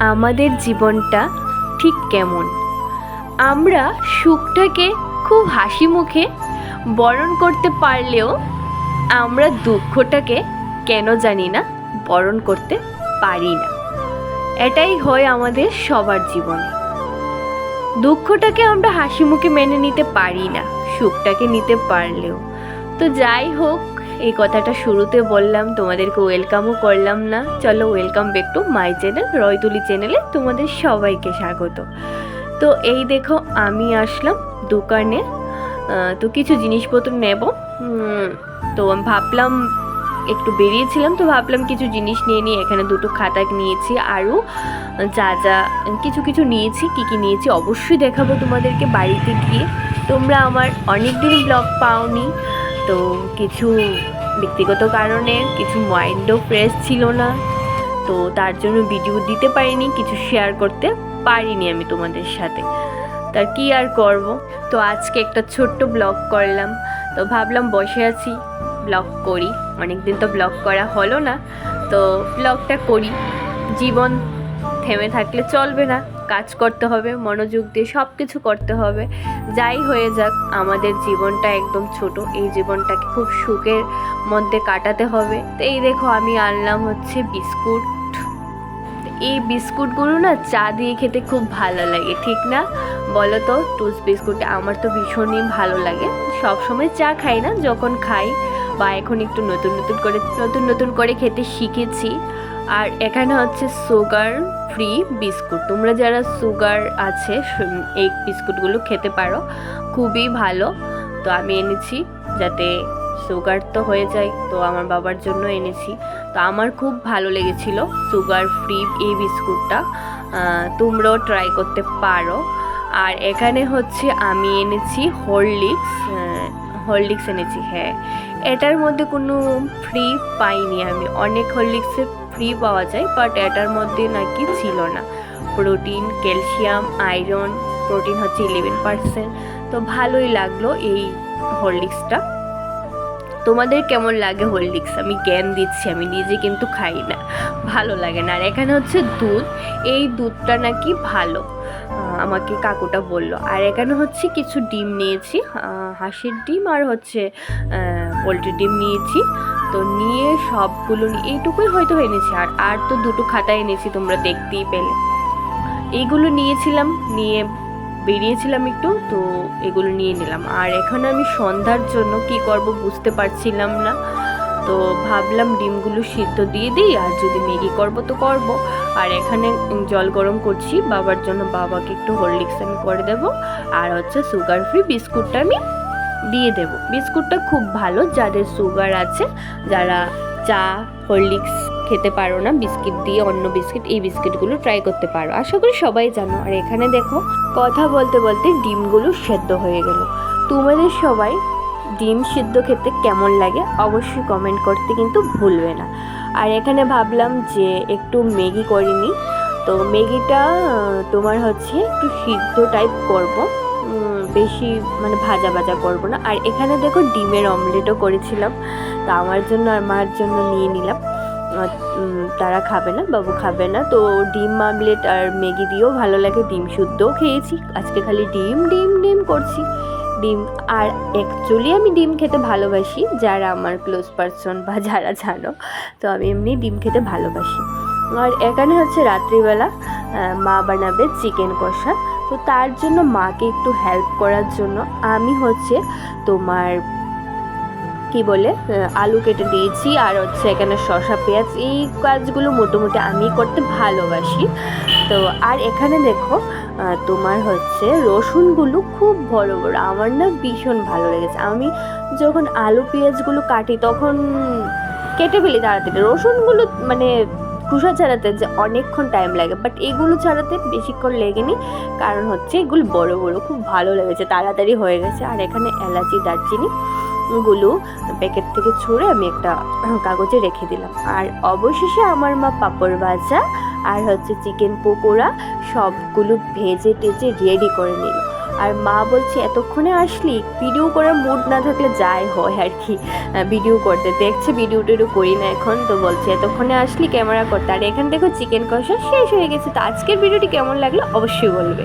আমাদের জীবনটা ঠিক কেমন। আমরা সুখটাকে খুব হাসি মুখে বরণ করতে পারলেও আমরা দুঃখটাকে কেন জানি না, বরণ করতে পারি না। এটাই হয় আমাদের সবার জীবনে। দুঃখটাকে আমরা হাসি মুখে মেনে নিতে পারি না, সুখটাকে নিতে পারলেও। তো যাই হোক এই কথাটা শুরুতে বললাম, তোমাদেরকে ওয়েলকামও করলাম না। চলো welcome back to my channel Roytuli চ্যানেলে তোমাদের সবাইকে স্বাগত। তো এই দেখো, আমি আসলাম দোকানে। তো কিছু জিনিসপত্র নেব। তো ভাবলাম, একটু বেরিয়েছিলাম, তো ভাবলাম কিছু জিনিস নিয়ে নিই। এখানে দুটো খাতা নিয়েছি, আরও যা যা, কিছু কিছু নিয়েছি, কি কি নিয়েছি অবশ্যই দেখাবো তোমাদেরকে বাড়িতে গিয়ে। তোমরা আমার অনেক দিন ব্লগ পাওনি। তো কিছু ব্যক্তিগত কারণে কিছু মাইন্ডও ফ্রেশ ছিল না। তো তার জন্য ভিডিও দিতে পারিনি, কিছু শেয়ার করতে পারিনি আমি তোমাদের সাথে। তার কি আর করব? তো আজকে একটা ছোট্ট ব্লগ করলাম। তো ভাবলাম বসে আছি ব্লগ করি। অনেক দিন তো ব্লগ করা হলো না। তো ব্লগটা করি। জীবন থেমে থাকলে চলবে না। কাজ করতে হবে, মনোযোগ দিয়ে সব কিছু করতে হবে। যাই হয়ে যাক, আমাদের জীবনটা একদম ছোট। এই জীবনটাকে খুব সুখের মধ্যে কাটাতে হবে। তো এই দেখো, আমি আনলাম হচ্ছে বিস্কুট। এই বিস্কুটগুলো না চা দিয়ে খেতে খুব ভালো লাগে, ঠিক না? বলো তো টুস বিস্কুট আমার তো ভীষণই ভালো লাগে। সব সময় চা খাই না, যখন খাই বা এখন একটু নতুন নতুন করে, নতুন নতুন করে খেতে শিখেছি। আর এখানে হচ্ছে সুগার ফ্রি বিস্কুট। তোমরা যারা সুগার আছে এই বিস্কুটগুলো খেতে পারো, খুবই ভালো। তো আমি এনেছি যাতে সুগার তো হয়ে যায়, তো আমার বাবার জন্য এনেছি। তো আমার খুব ভালো লেগেছিল সুগার ফ্রি এই বিস্কুটটা। তোমরাও ট্রাই করতে পারো। আর এখানে হচ্ছে আমি এনেছি হরলিক্স হরলিক্স এনেছি হ্যাঁ। এটার মধ্যে কোনো ফ্রি পাইনি আমি। অনেক হরলিক্সে ফ্রি পাওয়া যায় বাট এটার মধ্যে নাকি ছিল না। প্রোটিন ক্যালসিয়াম আয়রন প্রোটিন হচ্ছে ইলেভেন পার্সেন্ট তো ভালোই লাগল এই হরলিক্সটা তোমাদের কেমন লাগে হরলিক্স আমি জ্ঞান দিচ্ছি, আমি নিজে কিন্তু খাই না। ভালো লাগে না। আর এখানে হচ্ছে দুধ। এই দুধটা নাকি ভালো। আমাকে কাকুটা বলল। আর এখানে হচ্ছে কিছু ডিম নিয়েছি। হাঁসের ডিম আর হচ্ছে পোলট্রির ডিম নিয়েছি। তো নিয়ে সবগুলো এইটুকুই হয়তো এনেছি। আর আর তো দুটো খাতা এনেছি, তোমরা দেখতেই পেলে। এইগুলো নিয়েছিলাম। নিয়ে বেরিয়েছিলাম একটু, তো এগুলো নিয়ে নিলাম। আর এখন আমি সন্ধ্যার জন্য কি করব বুঝতে পারছিলাম না। তো ভাবলাম ডিমগুলো সিদ্ধ দিয়ে দিই, আর যদি ম্যাগি করব তো করব। আর এখানে জল গরম করছি, বাবার জন্য বাবাকে একটু হরলিক্স আমি করে দেব। আর হচ্ছে সুগার ফ্রি বিস্কুটটা আমি দিয়ে দেব। বিস্কুটটা খুব ভালো, যাদের সুগার আছে, যারা চা, হরলিক্স খেতে পারো না, বিস্কিট দিয়ে অন্য বিস্কিট, এই বিস্কিটগুলো ট্রাই করতে পারো। আশা করি সবাই জানো। আর এখানে দেখো, কথা বলতে বলতে ডিমগুলো সেদ্ধ হয়ে গেল। তোমাদের সবাই ডিম সিদ্ধ খেতে কেমন লাগে অবশ্যই কমেন্ট করতে কিন্তু ভুলবে না। আর এখানে ভাবলাম যে একটু ম্যাগি করিনি তো ম্যাগিটা তোমার হচ্ছে একটু সিদ্ধ টাইপ করব। বেশি মানে ভাজা ভাজা করব না। আর এখানে দেখো ডিমের অমলেটও করেছিলাম। তা আমার জন্য আর মার জন্য নিয়ে নিলাম। তারা খাবে না, বাবু খাবে না। তো ডিম আমলেট আর ম্যাগি দিয়েও ভালো লাগে, ডিম শুদ্ধও খেয়েছি। আজকে খালি ডিম ডিম ডিম করছি। ডিম, আর অ্যাকচুয়ালি আমি ডিম খেতে ভালোবাসি, যারা আমার ক্লোজ পারসন বা যারা জানো। তো আমি এমনি ডিম খেতে ভালোবাসি। আর এখানে হচ্ছে রাত্রিবেলা মা বানাবে চিকেন কষা। তো তার জন্য মাকে একটু হেল্প করার জন্য আমি হচ্ছে তোমার কি বলে আলু কেটে দিয়েছি আর হচ্ছে এখানে শসা, পেঁয়াজ, এই কাজগুলো মোটামুটি আমি করতে ভালোবাসি। তো আর এখানে দেখো তোমার হচ্ছে রসুনগুলো খুব বড় বড়, আমার না ভীষণ ভালো লেগেছে। আমি যখন আলু, পেঁয়াজগুলো কাটি তখন কেটে ফেলি তাড়াতাড়ি। রসুনগুলো মানে খোসা ছাড়াতে যে অনেকক্ষণ টাইম লাগে বাট এগুলো ছাড়াতে বেশিক্ষণ লেগেনি, কারণ হচ্ছে এগুলো বড় বড়, খুব ভালো লেগেছে, তাড়াতাড়ি হয়ে গেছে। আর এখানে এলাচি, দারচিনি গুলো প্যাকেট থেকে ছুঁড়ে আমি একটা কাগজে রেখে দিলাম। আর অবশেষে আমার মা পাঁপড় ভাজা আর হচ্ছে চিকেন পকোড়া সবগুলো ভেজে টেজে রেডি করে নিল। আর মা বলছে, এতক্ষণে আসলি? ভিডিও করার মুড না থাকলে যাই হয় আর কি। ভিডিও করতে দেখছে ভিডিও টিডিও করি না এখন, তো বলছে, এতক্ষণে আসলি? ক্যামেরা করতে। আর এখান দেখো চিকেন কষা শেষ হয়ে গেছে। তো আজকের ভিডিওটি কেমন লাগল? অবশ্যই বলবে।